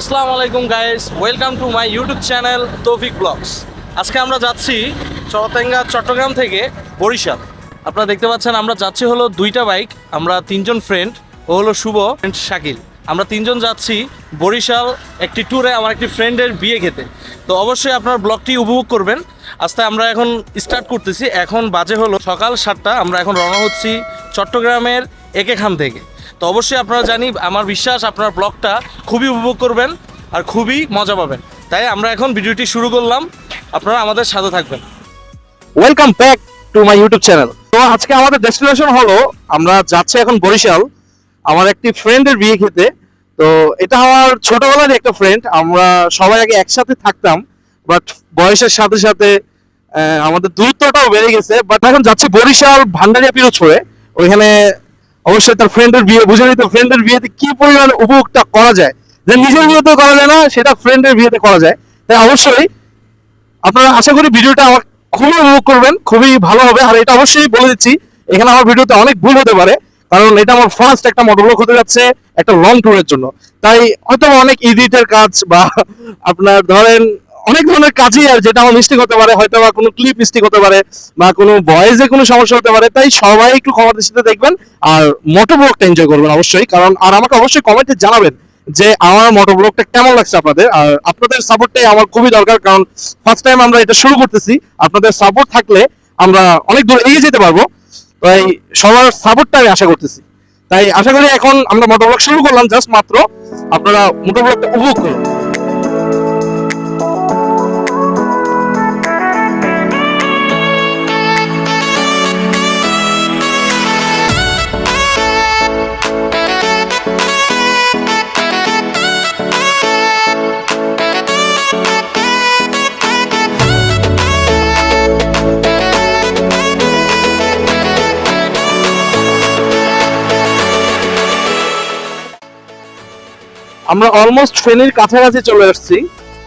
আসসালামু আলাইকুম guys welcome to my YouTube channel Toufiq vlogs আজকে আমরা যাচ্ছি চরতেঙ্গা, চট্টগ্রাম থেকে বরিশাল। আপনারা দেখতে পাচ্ছেন, আমরা যাচ্ছি হলো দুইটা বাইক আমরা তিনজন ফ্রেন্ড ও হলো শুভ ফ্রেন্ড শাকিল। আমরা তিনজন যাচ্ছি বরিশাল একটি ট্যুরে আমার একটি ফ্রেন্ডের বিয়ে খেতে। তো অবশ্যই আপনার ব্লগটি উপভোগ করবেন। আস্তে আমরা এখন স্টার্ট করতেছি। এখন বাজে হলো সকাল সাতটা, আমরা এখন রওনা হচ্ছি চট্টগ্রামের একেখান থেকে। তো অবশ্যই আপনারা জানি, আমার বিশ্বাস আপনার ব্লগটা খুবই উপভোগ করবেন আর খুবই মজা পাবেন। তাই আমরা এখন ভিডিওটি শুরু করলাম। আপনারা আমাদের সাথে থাকবেন। Welcome back to my YouTube channel তো আজকে আমাদের ডেস্টিনেশন হলো, আমরা যাচ্ছি এখন বরিশাল, আমার একটি ফ্রেন্ডের বিয়ে খেতে। তো এটা আমার ছোটবেলার একটা ফ্রেন্ড আমরা সবাই আগে একসাথে থাকতাম বাট বয়সের সাথে সাথে আমাদের দূরত্বটাও বেড়ে গেছে। বাট এখন যাচ্ছি বরিশাল, ভান্ডারিয়া, পিরোজপুরে। ওইখানে অবশ্যই তার ফ্রেন্ডের বিয়ে, বুঝে নিতে ফ্রেন্ডের বিয়েতে কি পরিমাণ উপভোগটা করা যায়? যে নিজের বিয়েতে করা যায় না, সেটা ফ্রেন্ডের বিয়েতে করা যায়। তাই অবশ্যই আপনারা আশা করি ভিডিওটা আমার খুবই উপভোগ করবেন, খুবই ভালো হবে। আর এটা অবশ্যই বলে দিচ্ছি, এখানে আমার ভিডিওতে অনেক ভুল হতে পারে, কারণ এটা আমার ফার্স্ট একটা মোটরব্লগ হতে যাচ্ছে একটা লং ট্যুরের জন্য। তাই হয়তো অনেক এডিটের কাজ বা আপনার ধরেন অনেক ধরনের কাজই আর যেটা আমার মিস্টেক হতে পারে হয়তো বা কোনো ক্লিপ মিস্টেক হতে পারে বা কোনো ভয়েসে কোনো সমস্যা হতে পারে, তাই সবাই একটু ক্ষমা দৃষ্টিতে দেখবেন আর মোটো ব্লগটা এনজয় করবেন অবশ্যই। কারণ, আর আমাকে অবশ্যই কমেন্টে জানাবেন যে আমার মোটো ব্লগটা কেমন লাগছে আপনাদের। আর আপনাদের সাপোর্টটাই আমার খুবই দরকার, কারণ ফার্স্ট টাইম আমরা এটা শুরু করতেছি। আপনাদের সাপোর্ট থাকলে আমরা অনেক দূর এগিয়ে যেতে পারব। তাই সবার সাপোর্টটা আমি আশা করতেছি। তাই আশা করি এখন আমরা মোটো ব্লগ শুরু করলাম জাস্ট মাত্র আপনারা মোটো ব্লগটা উপভোগ করুন। আমরা অলমোস্ট ফেনীর কাছাকাছি চলে আসছি।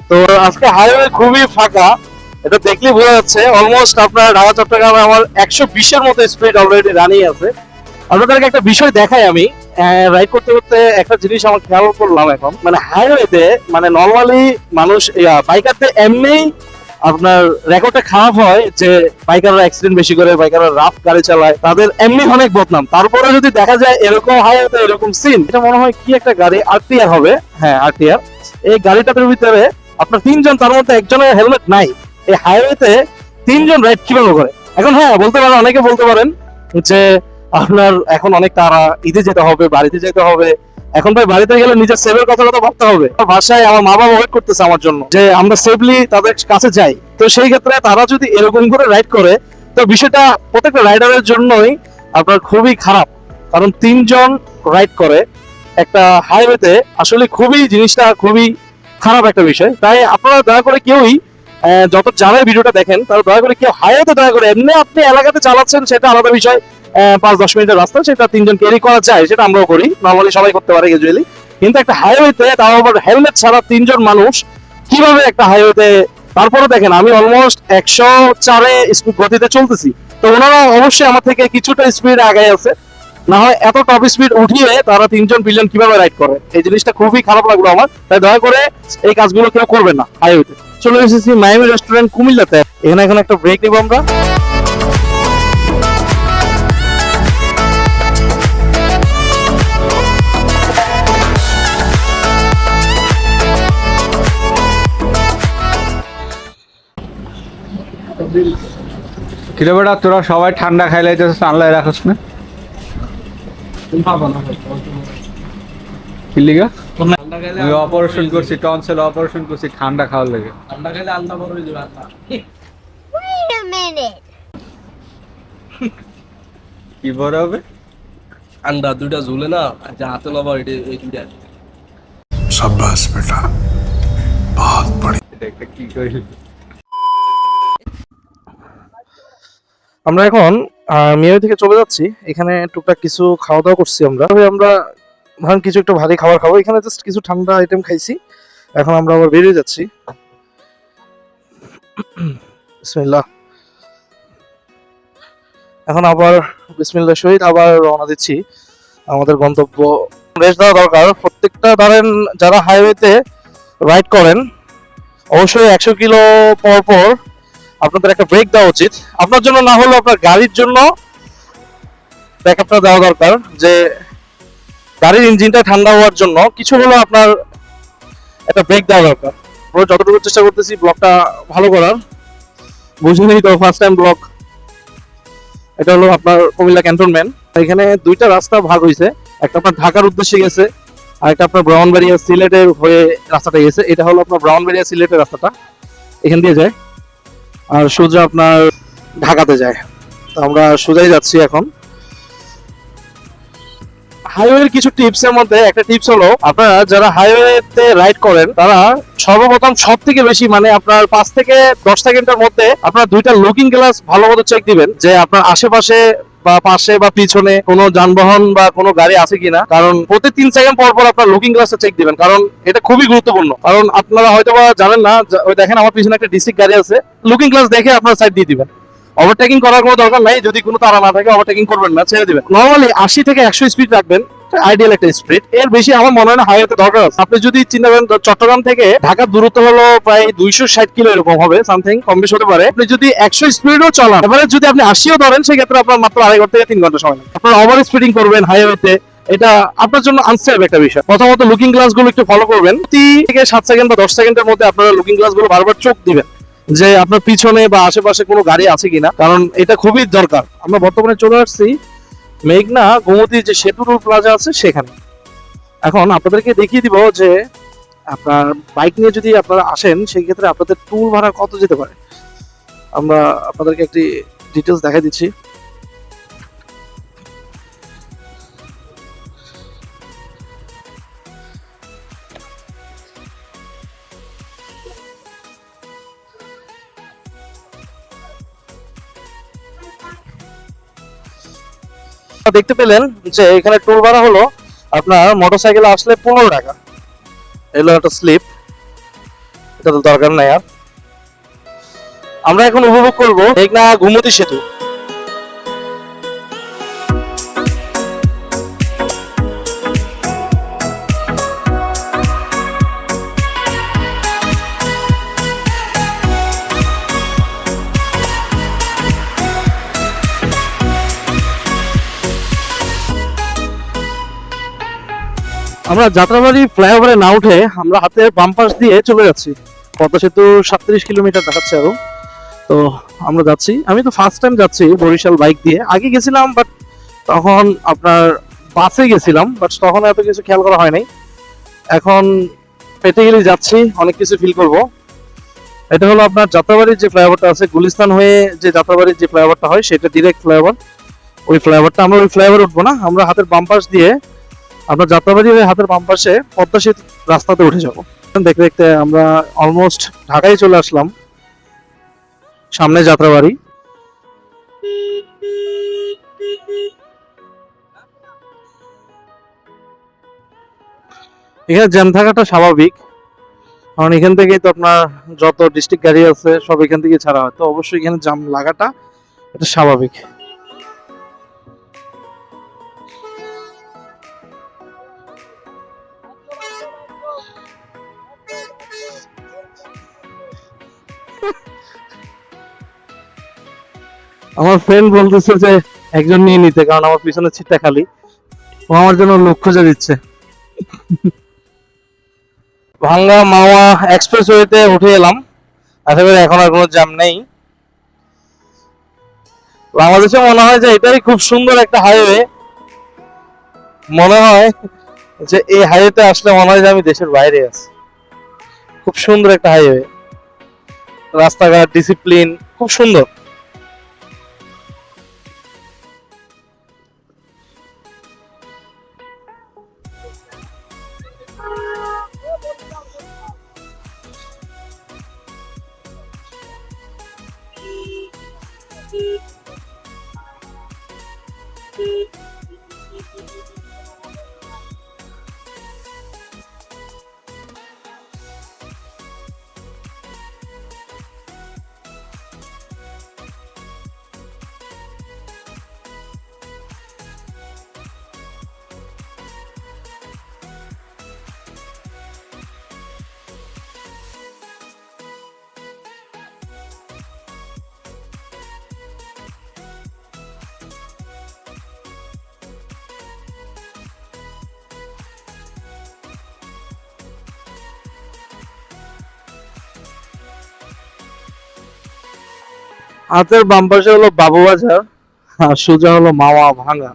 তো আজকে হাইওয়ে খুবই ফাঁকা, এটা দেখলে বোঝা যাচ্ছে অলমোস্ট আপনার ঢাকা, চট্টগ্রামে আমার একশো বিশের মতো স্পিড অলরেডি রানিয়ে আছে। আপনাদেরকে একটা বিষয় দেখাই আমি। রাইড করতে করতে একটা জিনিস আমার খেয়াল করলাম এখন। মানে হাইওয়েতে মানে নর্মালি মানুষ বাইকারদের এমনি আপনার রেকর্ডটা খারাপ হয় যে বাইকাররা অ্যাক্সিডেন্ট বেশি করে বাইকাররা রাফ গাড়ি চালায়, তাদের এমনি অনেক বদনাম। তারপরে যদি দেখা যায় এরকম হাইওয়েতে এরকম সিন এটা মনে হয় কি একটা গাড়ি আরটিআর হবে। হ্যাঁ আরটিআর এই গাড়িটার ভিতরে আপনার তিনজন, তার মধ্যে একজনের হেলমেট নাই। এই হাইওয়েতে তিনজন রাইড কীভাবে করে? এখন হ্যাঁ বলতে পারেন, অনেকে বলতে পারেন যে আপনার এখন অনেক তারা ঈদে যেতে হবে, বাড়িতে যেতে হবে। এখন ভাই বাড়িতে গেলে নিজের সেভের কথা কথা ভাবতে হবে। বাসায় আমার মা বাবা ওয়েট করতেছে আমার জন্য যে আমরা সেফলি তাদের কাছে যাই। তো সেই ক্ষেত্রে তারা যদি এরকম করে রাইড করে, তো বিষয়টা প্রত্যেকটা রাইডারের জন্যই আপনার খুবই খারাপ। কারণ তিনজন রাইড করে একটা হাইওয়েতে আসলে খুবই জিনিসটা খুবই খারাপ একটা বিষয়। তাই আপনারা দয়া করে কেউই যত যারাই ভিডিওটা দেখেন, তারা দয়া করে কেউ হাইওয়েতে দয়া করে, এমনি আপনি এলাকাতে চালাচ্ছেন সেটা আলাদা বিষয়। পাঁচ দশ মিনিটের রাস্তা, সেটা তিনজন ক্যারি করা যায়, সেটা আমরাও করি। নর্মালি সবাই করতে পারে ইউজুয়ালি কিন্তু একটা হাইওয়েতে তাও আবার হেলমেট ছাড়া তিনজন মানুষ, কীভাবে একটা হাইওয়েতে তারপরে দেখেন, আমি অলমোস্ট একশো চারে স্পিড গতিতে চলতেছি। তো ওনারা অবশ্যই আমার থেকে কিছুটা স্পিড আগে আছে। না হয় এত টপ স্পিড উঠিয়ে তারা তিনজন বিলিয়ন কীভাবে রাইড করে? এই জিনিসটা খুবই খারাপ লাগল আমার। তাই দয়া করে এই কাজগুলো কেউ করবেন না হাইওয়েতে চলে এসেছি মায়ামি রেস্টুরেন্ট কুমিল্লাতে। এখানে এখন একটা ব্রেক নিব আমরা। বেটা তোরা সবাই ঠান্ডা আনলাই না? অপারেশন করছি টনসেল অপারেশন করছি ঠান্ডা খাওয়ার লাগে। ঠান্ডা খাইলে কি বড় হবে? আন্ডা দুইটা ঝুলে না যা হাতে লবা এটা এই সাব্বাস বেটা বহুত বড় কি কইলি? আমরা এখন মিয়ামি থেকে চলে যাচ্ছি। এখানে টুকটাক কিছু খাওয়া দাওয়া করছি আমরা। আমরা ধরেন কিছু একটু ভারী খাবার খাব। এখানে জাস্ট কিছু ঠান্ডা আইটেম খাইছি। এখন আমরা আবার বেরিয়ে যাচ্ছি। বিসমিল্লাহ। এখন আবার বিসমিল্লাহ সহিত আবার রওনা দিচ্ছি। আমাদের গন্তব্য রেস্ট দেওয়া দরকার। প্রত্যেকটা ধরেন যারা হাইওয়েতে রাইড করেন, অবশ্যই একশো কিলো পর পর আপনাদের একটা ব্রেক দেওয়া উচিত। আপনার জন্য না হলেও আপনার গাড়ির জন্য ব্যাকআপটা দেওয়া দরকার, যে গাড়ির ইঞ্জিনটা ঠান্ডা হওয়ার জন্য কিছু হলেও আপনার একটা ব্রেক দেওয়া দরকার। আমরা যতটুকু চেষ্টা করতেছি ব্লগটা ভালো করার। বুঝে বুঝলেই তো ফার্স্ট টাইম ব্লগ এটা হলো আপনার কুমিল্লা ক্যান্টনমেন্ট এখানে দুইটা রাস্তা ভাগ হয়েছে একটা আপনার ঢাকার উদ্দেশ্যে গেছে, আর একটা আপনার ব্রাউনবাড়িয়া সিলেটের হয়ে রাস্তাটা গেছে। এটা হলো আপনার ব্রাউনবাড়িয়া সিলেটের রাস্তাটা। এখান দিয়ে যায়। আর সোজা আপনার ঢাকাতে যায়। তো আমরা সোজাই যাচ্ছি এখন। হাইওয়ের কিছু টিপস এর মধ্যে একটা টিপস হলো, আপনারা যারা হাইওয়েতে রাইড করেন, তারা সর্বপ্রথম সব থেকে বেশি মানে আপনার পাঁচ থেকে দশ সেকেন্ডের মধ্যে আপনার দুইটা লুকিং গ্লাস ভালো মতো চেক দিবেন, যে আপনার আশেপাশে বা পাশে বা পিছনে কোনো যানবাহন বা কোনো গাড়ি আছে কিনা, কারণ প্রতি তিন সেকেন্ড পর পর আপনার লুকিং গ্লাসটা চেক দিবেন, কারণ এটা খুবই গুরুত্বপূর্ণ। কারণ আপনারা হয়তো বা জানেন না ওই দেখেন আমার পিছনে একটা ডিস্ট্রিক্ট গাড়ি আছে লুকিং গ্লাস দেখে আপনার সাইড দিয়ে দিবেন। ওভারটেকিং করার কোনো দরকার নাই, যদি কোনো তারা না থাকে ওভারটেকিং করবেন না, ছেড়ে দিবেন। নর্মালি আশি থেকে একশো স্পিড রাখবেন আইডিয়াল একটা স্পিড এর বেশি আমার মনে হয় দরকার আছে। আপনি যদি চিন্তা করেন চট্টগ্রাম থেকে ঢাকার দূরত্ব হলো প্রায় দুইশো ষাট কিলো এরকম হবে সামথিং কম বেশি হতে পারে। আপনি যদি একশো স্পিডও এবারে যদি আপনি আশিও ধরেন, সেক্ষেত্রে আপনার মাত্র আড়াই ঘণ্টা থেকে তিন ঘণ্টা সময় আপনার ওভার স্পিডিং করবেন হাইওয়েতে এটা আপনার জন্য আনসেফ একটা বিষয়। প্রথমত লুকিং গ্লাসগুলো একটু ফলো করবেন। থেকে সাত সেকেন্ড বা দশ সেকেন্ডের মধ্যে আপনারা লুকিং গ্লাসগুলো বারবার চোখ দিবেন যে আপনার পিছনে বা আশেপাশে কোনো গাড়ি আছে কিনা। কারণ এটা খুবই দরকার। আমরা বর্তমানে চলে আসছি মেঘনা গোমতী যে সেতুর প্লাজা আছে সেখানে। এখন আপনাদেরকে দেখিয়ে দিব যে আপনার বাইক নিয়ে যদি আপনারা আসেন, সেই ক্ষেত্রে আপনাদের টুল ভাড়া কত যেতে পারে? আমরা আপনাদেরকে একটি ডিটেলস দেখা দিচ্ছি। দেখতে পেলেন যে এখানে টোল ভাড়া হলো আপনার মোটরসাইকেল আসলে পনেরো টাকা। এলো একটা স্লিপ এটা তো দরকার নাই আর। আমরা এখন উপভোগ করব মেঘনা ঘুমতি সেতু। আমরা যাত্রাবাড়ি ফ্লাইওভারে না উঠে আমরা হাতের বাম পাশ দিয়ে চলে যাচ্ছি। পদ্মা সেতু সাতত্রিশ কিলোমিটার দেখাচ্ছে আরও। তো আমরা যাচ্ছি। আমি তো ফার্স্ট টাইম যাচ্ছি বরিশাল বাইক দিয়ে। আগে গেছিলাম বাট তখন আপনার বাসে গেছিলাম বাট তখন এত কিছু খেয়াল করা হয় নাই এখন পেটে গেলে যাচ্ছি, অনেক কিছু ফিল করব। এটা হলো আপনার যাত্রাবাড়ির যে ফ্লাইওভারটা আছে, গুলিস্তান হয়ে যে যাত্রাবাড়ির যে ফ্লাইওভারটা হয়, সেটা ডিরেক্ট ফ্লাইওভার ওই ফ্লাইওভারটা আমরা ওই ফ্লাইওভার উঠবো না। আমরা হাতের বাম পাশ দিয়ে আমরা যাত্রাবাড়ি হয়ে হাতের বাম পাশে পদ্মা সেতু রাস্তাতে উঠে যাব। দেখতে দেখতে আমরা অলমোস্ট ঢাকায় চলে আসলাম। সামনে যাত্রাবাড়ি। এখানে জ্যাম থাকাটা স্বাভাবিক। কারণ এখান থেকেই তো আপনার যত ডিস্ট্রিক্ট গাড়ি আছে, সব এখান থেকে ছাড়া হয়। তো অবশ্যই এখানে জ্যাম লাগাটা এটা স্বাভাবিক। আমার ফ্রেন্ড বলতেছে যে একজন নিয়ে নিতে, কারণ আমার পিছনের সিটটা খালি। ও আমার জন্য লোক খুঁজে দিচ্ছে। ভাঙ্গা মাওয়া এক্সপ্রেস ওয়েতে উঠে এলাম। আশা করি এখন আর কোনো জ্যাম নেই। বাংলাদেশে মনে হয় যে এটাই খুব সুন্দর একটা হাইওয়ে মনে হয় যে এই হাইওয়েতে আসলে মনে হয় যে আমি দেশের বাইরে আছি। খুব সুন্দর একটা হাইওয়ে রাস্তাঘাট ডিসিপ্লিন খুব সুন্দর। Tchau. হাতের বাম পাশে হলো বাবু বাজার, আর সোজা হলো মাওয়া ভাঙা।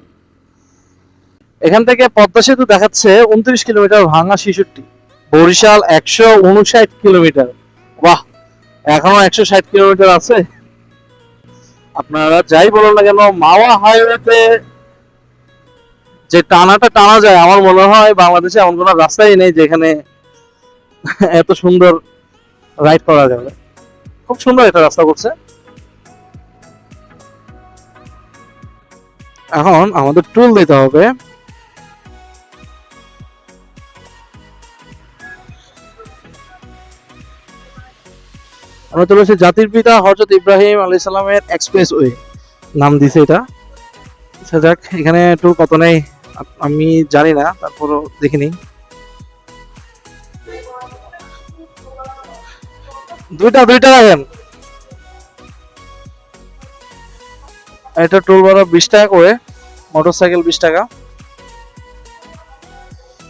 এখান থেকে পদ্মা সেতু দেখাচ্ছে উনত্রিশ কিলোমিটার ভাঙা শিশুটি বরিশাল একশো উনষাট কিলোমিটার। বাহ, এখনও একশো ষাট কিলোমিটার আছে। আপনারা যাই বলুন না কেন, মাওয়া হাইওয়েতে যে টানাটা টানা যায়, আমার মনে হয় বাংলাদেশে এমন কোনো রাস্তাই নেই যেখানে এত সুন্দর রাইড করা যাবে। খুব সুন্দর একটা রাস্তা করছে। এখন আমাদের টুল দিতে হবে। আমরা চলেছি জাতির পিতা হজরত ইব্রাহিম আলাই সালামের এক্সপ্রেস ওয়ে নাম দিছে এটা। আচ্ছা যাক, এখানে টুল কত নেই, আমি জানি না, তারপরও দেখিনি দুইটা দুইটা এটা টোল ভাড়া বিশ টাকা করে মোটর সাইকেল বিশ টাকা।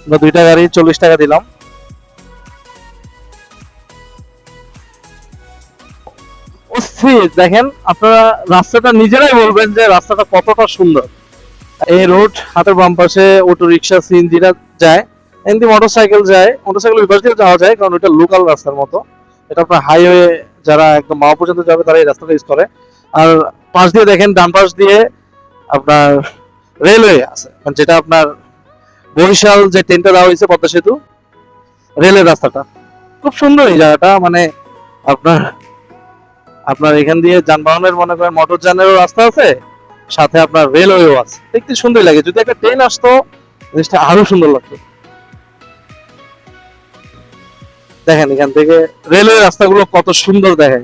বা দুইটা গাড়ি চল্লিশ টাকা দিলাম। দেখেন আপনারা রাস্তাটা নিজেরাই বলবেন যে রাস্তাটা কতটা সুন্দর। এই রোড, হাতের বাম পাশে অটো রিক্সা সিএনজিরা যায়, এমনি মোটর সাইকেল যায় মোটর সাইকেল বিপাশ দিয়ে যাওয়া যায়, কারণ এটা লোকাল রাস্তার মতো। এটা আপনার হাইওয়ে যারা একদম মাওয়া পর্যন্ত যাবে, তারা এই রাস্তাটা ইউজ করে। আর পাশ দিয়ে দেখেন, ডান পাশ দিয়ে আপনার রেলওয়ে আছে। যেটা আপনার বরিশাল যে ট্রেনটা দেওয়া হয়েছে পদ্মা সেতু রেলের রাস্তাটা। খুব সুন্দর এই জায়গাটা মানে আপনার আপনার এখান দিয়ে যানবাহনের মনে করেন মোটর যানেরও রাস্তা আছে, সাথে আপনার রেলওয়েও আছে। দেখতে সুন্দর লাগে। যদি একটা ট্রেন আসতো, জিনিসটা আরও সুন্দর লাগতো। দেখেন এখান থেকে রেলওয়ে রাস্তাগুলো কত সুন্দর দেখে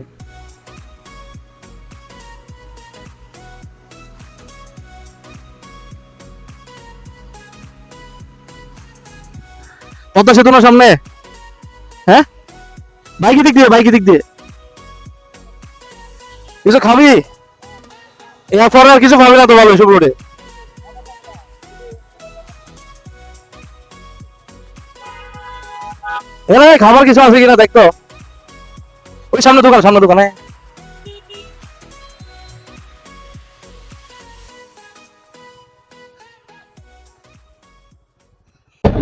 পদ্মা সেতু না সামনে? হ্যাঁ? বাইকে দিক দিয়ে, বাইকে দিক দিয়ে। কিছু খাবি? এরপরে আর কিছু খাবি না তো ভালো, এসব রোডে। খাবার কিছু আছে কিনা দেখতো। ওই সামনে দোকান, সামনে দোকানে।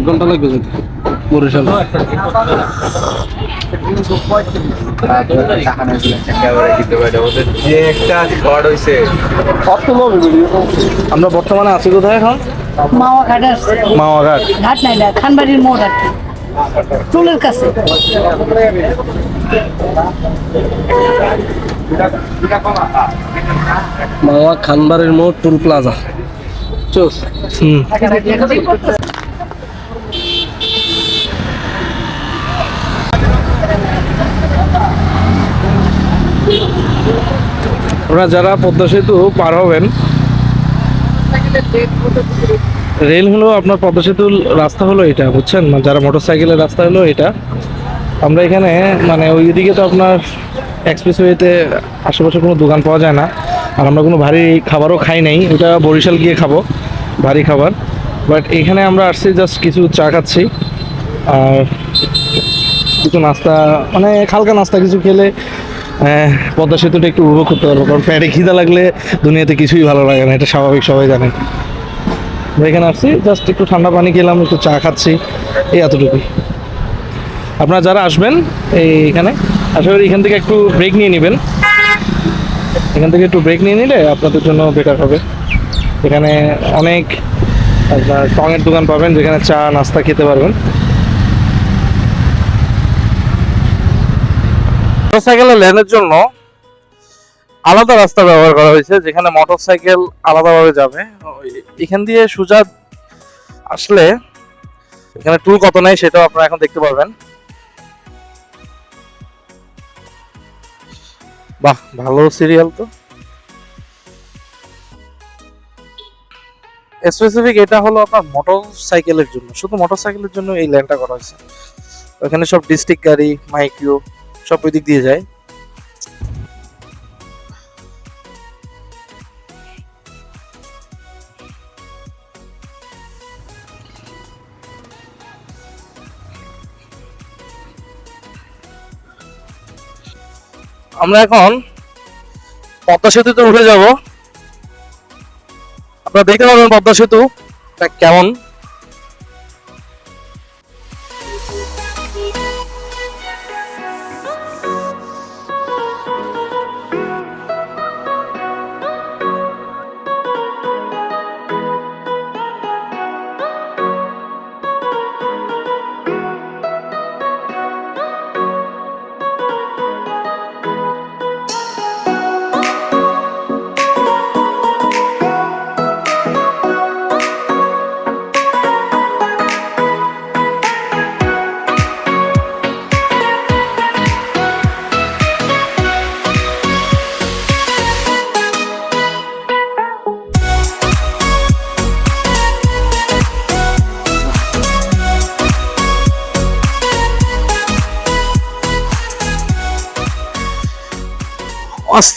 ঘণ্টা লাগবে যেতে বরিশাল। আমরা বর্তমানে আছি কোথায় এখন? মাওয়া ঘাট ঘাট নাই না খানবাড়ির মোড় আর কি। চুলের কাছে। মাওয়া খানবাড়ির মোড় টুল প্লাজা। চোস হুম। আপনারা যারা পদ্মা সেতু পার হবেন, রেল হলো আপনার পদ্মা সেতুর রাস্তা হলো এটা, বুঝছেন? মানে যারা মোটর সাইকেলের রাস্তা হলো এটা। আমরা এখানে মানে ওইদিকে তো আপনার এক্সপ্রেসওয়েতে আশেপাশে কোনো দোকান পাওয়া যায় না। আর আমরা কোনো ভারী খাবারও খাই নাই। ওটা বরিশাল গিয়ে খাব, ভারী খাবার। বাট এখানে আমরা আসছি জাস্ট কিছু চা খাচ্ছি। আর কিছু নাস্তা মানে হালকা নাস্তা কিছু খেলে পদ্মা সেতুটা একটু উপভোগ করতে পারব, কারণ পেটে খিদা লাগলে দুনিয়াতে কিছুই ভালো লাগে না, এটা স্বাভাবিক, সবাই আমরা এখানে আসছি জাস্ট একটু ঠান্ডা পানি খেলাম, একটু চা খাচ্ছি, এই এতটুকুই। আপনারা যারা আসবেন এই আশা করি এখান থেকে একটু ব্রেক নিয়ে নেবেন। এখান থেকে একটু ব্রেক নিয়ে নিলে আপনাদের জন্য বেটার হবে। এখানে অনেক আপনার টঙের দোকান পাবেন, যেখানে চা, নাস্তা খেতে পারবেন। মোটরসাইকেলের লেনের জন্য আলাদা রাস্তা ব্যবহার করা হয়েছে, যেখানে মোটরসাইকেল আলাদাভাবে যাবে। এখান দিয়ে সোজা আসলে এখানে টুল কত নেই সেটাও আপনারা এখন দেখতে পারবেন। বাহ, ভালো সিরিয়াল তো। স্পেসিফিক এটা হলো আপনার মোটর সাইকেলের জন্য, শুধু মোটর সাইকেলের জন্য এই ল্যান্ডটা করা হয়েছে। ওখানে সব ডিস্ট্রিক্ট গাড়ি মাইকিউ সব ওই দিক দিয়ে যায়। আমরা এখন পদ্মা সেতুতে উঠে যাব। আপনারা দেখতে পাবেন পদ্মা সেতু কেমন?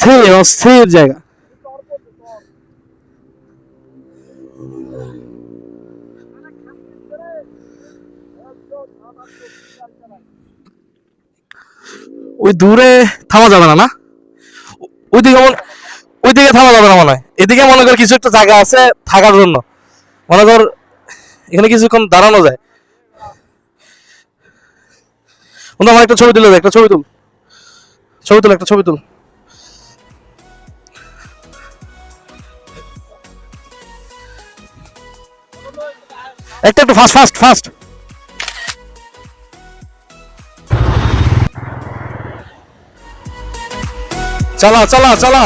অস্থির অস্থির জায়গা। ওই দূরে থামা যাবে না না? ওইদিকে ওইদিকে থামা যাবে না মনে হয়। এদিকে মনে কর কিছু একটা জায়গা আছে থাকার জন্য। মনে কর এখানে কিছুক্ষণ দাঁড়ানো যায়। বন্ধু, আমার একটা ছবি তুলে একটা ছবি তুল। ছবি তুল, একটা ছবি তুল। একটা একটু ফাস্ট ফাস্ট ফাস্ট চালা চালা চালা।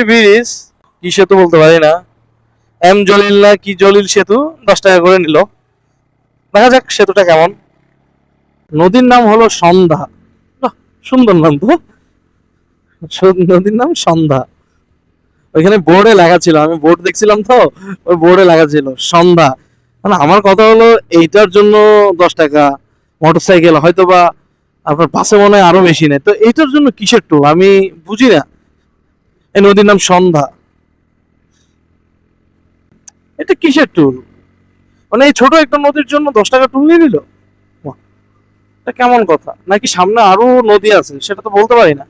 আরেকটি ব্রিজ কি সেতু বলতে পারি না। এম জলিল না কি জলিল সেতু, দশ টাকা করে নিল। দেখা যাক সেতুটা কেমন। নদীর নাম হলো সন্ধ্যা। সুন্দর নাম তো। নদীর নাম সন্ধ্যা। ওইখানে বোর্ডে লেখা ছিল, আমি বোর্ড দেখছিলাম তো, ওই বোর্ডে লেখা ছিল, সন্ধ্যা। মানে আমার কথা হলো, এইটার জন্য দশ টাকা। মোটর সাইকেল হয়তো বা আপনার বাসে মনে হয় আরও বেশি নেয়। তো এইটার জন্য কিসের টোল আমি বুঝি না। এই নদীর নাম সন্ধ্যা। এটা কিসের টুল মানে এই ছোট একটা নদীর জন্য দশ টাকা টুল নিয়ে নিল? এটা কেমন কথা? নাকি সামনে আরও নদী আছে? সেটা তো বলতে পারি না।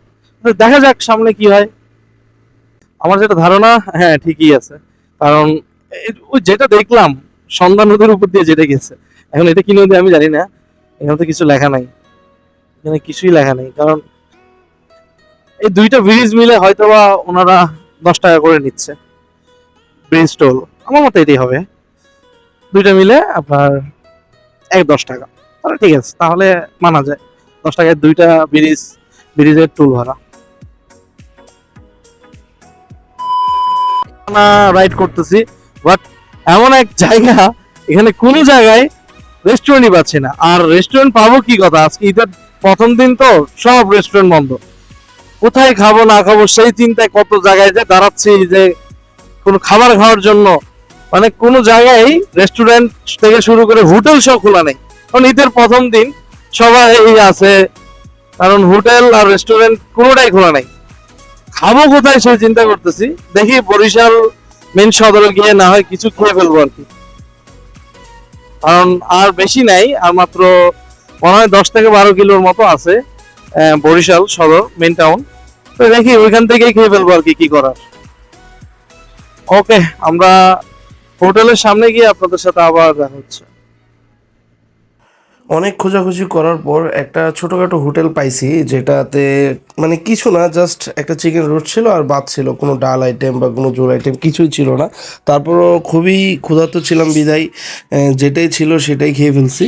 দেখা যাক সামনে কি হয়। আমার যেটা ধারণা হ্যাঁ ঠিকই আছে। কারণ ওই যেটা দেখলাম, সন্ধ্যা নদীর উপর দিয়ে যেটা গেছে। এখন এটা কি নদী আমি জানি না। এখানে তো কিছু লেখা নাই। এখানে কিছুই লেখা নেই। কারণ এই দুইটা ব্রিজ মিলে হয়তো বা ওনারা দশ টাকা করে নিচ্ছে। ব্রিজ টোল আমার মতে এটাই হবে। দুইটা মিলে আপনার এক দশ টাকা। তাহলে ঠিক আছে, তাহলে মানা যায়। দশ টাকায় দুইটা ব্রিজ ব্রিজের টোল ভাড়া রাইড করতেছি বাট এমন এক জায়গা, এখানে কোনো জায়গায় রেস্টুরেন্টই পাচ্ছি না। আর রেস্টুরেন্ট পাবো কি কথা? আজকে ঈদের প্রথম দিন তো সব রেস্টুরেন্ট বন্ধ। কোথায় খাব, না খাব, সেই চিন্তায় কত জায়গায় যে দাঁড়াচ্ছি যে কোনো খাবার খাওয়ার জন্য। মানে কোনো জায়গায় রেস্টুরেন্ট থেকে শুরু করে হোটেল সব খোলা নেই। কারণ ঈদের প্রথম দিন সবাই আছে। কারণ হোটেল আর রেস্টুরেন্ট কোনোটাই খোলা নেই। খাব কোথায় সেই চিন্তা করতেছি। দেখি বরিশাল মেন সদরে গিয়ে না হয় কিছু খেয়ে ফেলব আর কি। কারণ আর বেশি নাই, আর মাত্র মনে হয় দশ থেকে বারো কিলোর মতো আছে। বরিশাল সদর মেন টাউন তো দেখি, ওইখান থেকেই খেয়ে ফেলব আর কি কি করার। ওকে আমরা হোটেলের সামনে গিয়ে আপনাদের সাথে আবার দেখা হচ্ছে। অনেক খোঁজাখুঁজি করার পর একটা ছোটোখাটো হোটেল পাইছি, যেটাতে মানে কিছু না জাস্ট একটা চিকেন রোস্ট ছিল আর ভাত ছিল। কোনো ডাল আইটেম বা কোনো জোল আইটেম কিছুই ছিল না। তারপরও খুবই ক্ষুধার্ত ছিলাম বিদায় যেটাই ছিল সেটাই খেয়ে ফেলছি।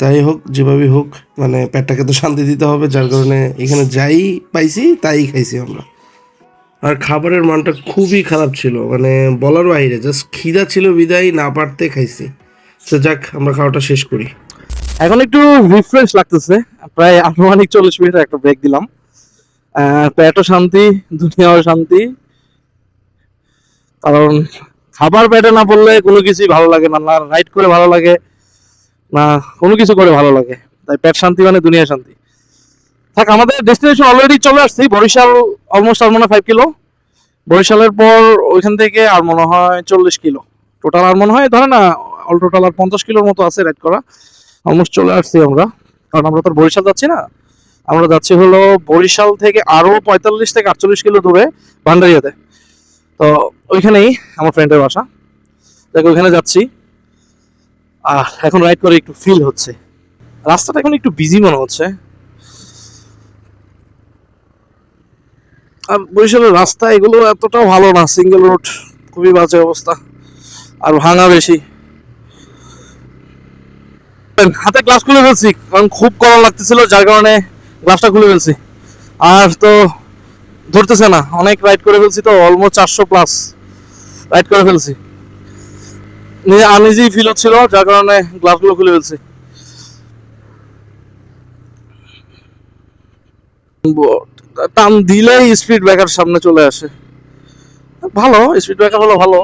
তাই হোক, যেভাবেই হোক মানে পেটটাকে তো শান্তি দিতে হবে, যার কারণে এখানে যাই পাইছি, তাই খাইছি আমরা। আর খাবারের মানটা খুবই খারাপ ছিল মানে বলার বাইরে জাস্ট খিদা ছিল বিদায়, না পারতে খাইছি। তো যাক, আমরা খাওয়াটা শেষ করি। এখন একটু রিফ্রেশ লাগতেছে, প্রায় আনুমানিক চল্লিশ মিনিট একটা ব্রেক দিলাম। পেটও শান্তি, দুনিয়াও শান্তি। কারণ খাবার পেটে না পড়লে কোনো কিছুই ভালো লাগে না রাইড করে ভালো লাগে না, কোনো কিছু করে ভালো লাগে। তাই পেট শান্তি মানে দুনিয়া শান্তি। থাক, আমাদের ডেস্টিনেশন অলরেডি চলে আসছি। বরিশাল অলমোস্ট আর মনে হয় ফাইভ কিলো বরিশালের পর ওইখান থেকে আর মনে হয় চল্লিশ কিলো টোটাল আর মনে হয়, ধরে না অল টোটাল আর পঞ্চাশ কিলোর মতো আছে রাইড করা। অলমোস্ট চলে আসছি আমরা। কারণ আমরা তো বরিশাল যাচ্ছি না। আমরা যাচ্ছি হলো বরিশাল থেকে আরও পঁয়তাল্লিশ থেকে আটচল্লিশ কিলো দূরে ভান্ডারিয়াতে। তো ওইখানেই আমার ফ্রেন্ডের বাসা। দেখো, ওইখানে যাচ্ছি। আর এখন রাইড করে একটু ফিল হচ্ছে। রাস্তাটা এখন একটু বিজি মনে হচ্ছে। আর বরিশালের রাস্তা এগুলো এতটাও ভালো না সিঙ্গেল রোড খুবই বাজে অবস্থা, আর ভাঙা বেশি। হাতে গ্লাস খুলে ফেলছি, কারণ খুব গরম লাগতেছিল, যার কারণে গ্লাসটা খুলে ফেলছি। আর তো ধরতেছে না, অনেক রাইড করে ফেলছি তো অলমোস্ট চারশো প্লাস রাইড করে ফেলছি। আনইজি ফিল হচ্ছিল, যার কারণে গ্লাসগুলো খুলে ফেলছি। টান দিলেই স্পিড ব্রেকার সামনে চলে আসে। ভালো স্পিড ব্রেকার হলো ভালো।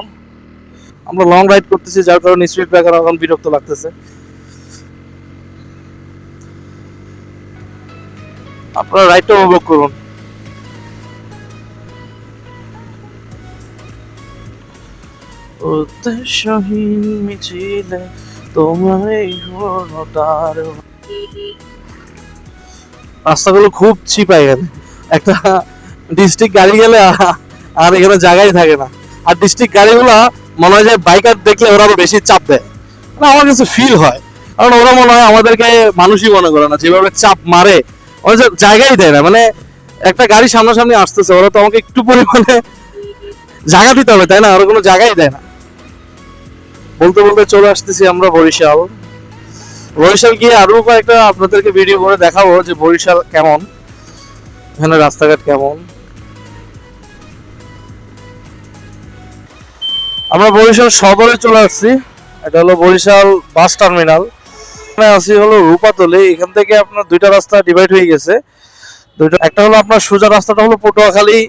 আমরা লং রাইড করতেছি, যার কারণে স্পিড ব্রেকার এখন বিরক্ত লাগতেছে। আপনারা রাইডটা উপভোগ করুন। উদ্দেশ্যহীন মিছিলে তোমায় ঘোরটার রাস্তাগুলো খুব চিপাই এখানে। একটা ডিস্ট্রিক্ট গাড়ি গেলে আর এখানে জায়গাই থাকে না। আর ডিস্ট্রিক্ট গাড়িগুলো মনে হয় যে বাইকার দেখলে ওরা আরও বেশি চাপ দেয়। না আমার কাছে ফিল হয়। কারণ ওরা মনে হয় আমাদেরকে মানুষই মনে করে না, যেভাবে চাপ মারে। ওরা জায়গাই দেয় না। মানে একটা গাড়ি সামনাসামনি আসতেছে, ওরা তো আমাকে একটু পরিমাণে জায়গা দিতে হবে, তাই না? ওরা কোনো জায়গাই দেয় না। বলতে বলতে চলে আসতেছি আমরা বরিশাল। বরিশাল গিয়ে আরও কয়েকটা আপনাদেরকে ভিডিও করে দেখাবো যে বরিশাল কেমন, এখানে রাস্তাঘাট কেমন। আমরা বরিশাল সদরে চলে আসছি, এটা হলো বরিশাল বাস টার্মিনাল। এখানে আছি হলো রূপাতলি, এখান থেকে আপনার দুইটা রাস্তা ডিভাইড হয়ে গেছে। দুইটা, একটা হলো আপনার সোজা রাস্তাটা হলো পটুয়াখালী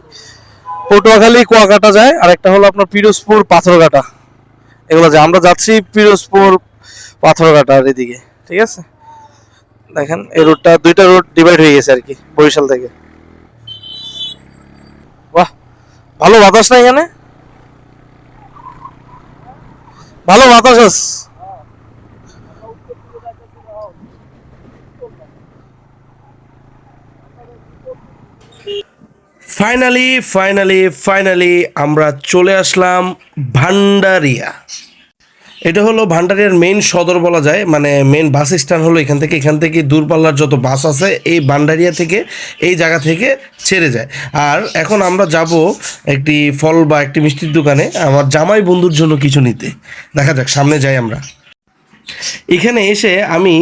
পটুয়াখালী কুয়াকাটা যায় আর একটা হলো আপনার পিরোজপুর পাথরঘাটা। এগুলো যে, আমরা যাচ্ছি পিরোজপুর পাথরঘাটার এদিকে, ঠিক আছে? দেখেন, এই রোডটা, দুইটা রুট ডিভাইড হয়ে গেছে আর কি, বরিশাল থেকে। বাহ, ভালো বাতাস না এখানে? ভালো বাতাস আছে। ফাইনালি ফাইনালি ফাইনালি আমরা চলে আসলাম ভান্ডারিয়া। এটা হলো ভান্ডারিয়ার মেইন সদর বলা যায় মানে মেইন বাস স্ট্যান্ড হলো এখান থেকে। এখান থেকে দূরপাল্লার যত বাস আছে, এই ভান্ডারিয়া থেকে, এই জায়গা থেকে ছেড়ে যায়। আর এখন আমরা যাব একটি ফল বা একটি মিষ্টির দোকানে, আমার জামাই বন্ধুর জন্য কিছু নিতে। দেখা যাক, সামনে যাই আমরা। এখানে এসে আমি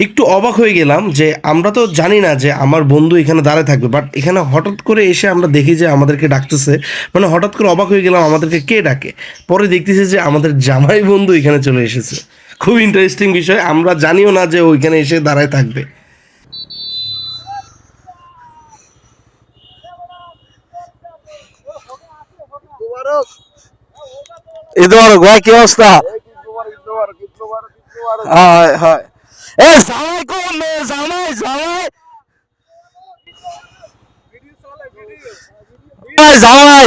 একটু অবাক হয়ে গেলাম যে আমরা তো জানি না যে আমার বন্ধু এখানে দাঁড়ায় থাকবে বাট এখানে হঠাৎ করে এসে আমরা দেখি যে আমাদেরকে ডাকতেছে। মানে হঠাৎ করে অবাক হয়ে গেলাম আমাদেরকে কে ডাকে? পরে দেখতেছি যে আমাদের জামাই বন্ধু এখানে চলে এসেছে। খুব ইন্টারেস্টিং বিষয় আমরা জানিও না যে ওইখানে এসে দাঁড়ায় থাকবে। ভাই কি অবস্থা? হয় হয়। এ জামাই কোন রে জামাই জামাই। জামাই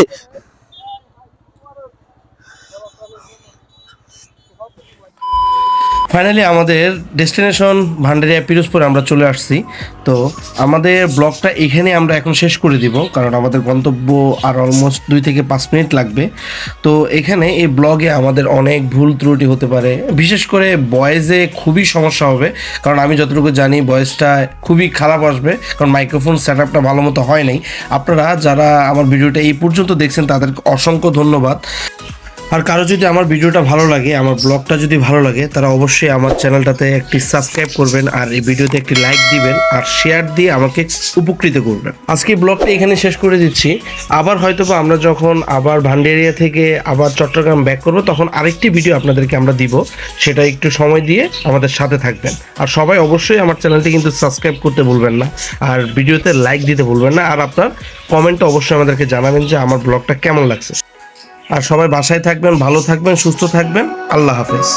ফাইনালি আমাদের ডেস্টিনেশন ভান্ডারিয়া পিরোজপুর আমরা চলে আসছি। তো আমাদের ব্লগটা এখানে আমরা এখন শেষ করে দিব, কারণ আমাদের গন্তব্য আর অলমোস্ট দুই থেকে পাঁচ মিনিট লাগবে। তো এখানে এই ব্লগে আমাদের অনেক ভুল ত্রুটি হতে পারে। বিশেষ করে বয়েজে খুবই সমস্যা হবে, কারণ আমি যতটুকু জানি বয়েসটা খুবই খারাপ আসবে, কারণ মাইক্রোফোন সেট আপটা ভালো মতো হয় নাই। আপনারা যারা আমার ভিডিওটা এই পর্যন্ত দেখছেন, তাদেরকে অসংখ্য ধন্যবাদ। আর কারও যদি আমার ভিডিওটা ভালো লাগে, আমার ব্লগটা যদি ভালো লাগে, তারা অবশ্যই আমার চ্যানেলটাতে একটি সাবস্ক্রাইব করবেন আর এই ভিডিওতে একটি লাইক দিবেন আর শেয়ার দিয়ে আমাকে উপকৃত করবেন। আজকে ব্লগটা এখানে শেষ করে দিচ্ছি। আবার হয়তো বা আমরা যখন আবার ভান্ডেরিয়া থেকে আবার চট্টগ্রাম ব্যাক করব, তখন আরেকটি ভিডিও আপনাদেরকে আমরা দিব। সেটা একটু সময় দিয়ে আমাদের সাথে থাকবেন। আর সবাই অবশ্যই আমার চ্যানেলটি কিন্তু সাবস্ক্রাইব করতে ভুলবেন না আর ভিডিওতে লাইক দিতে ভুলবেন না। আর আপনার কমেন্টে অবশ্যই আমাদেরকে জানাবেন যে আমার ব্লগটা কেমন লাগছে। আর সবাই বাসায় থাকবেন ভালো থাকবেন সুস্থ থাকবেন। আল্লাহ হাফেজ।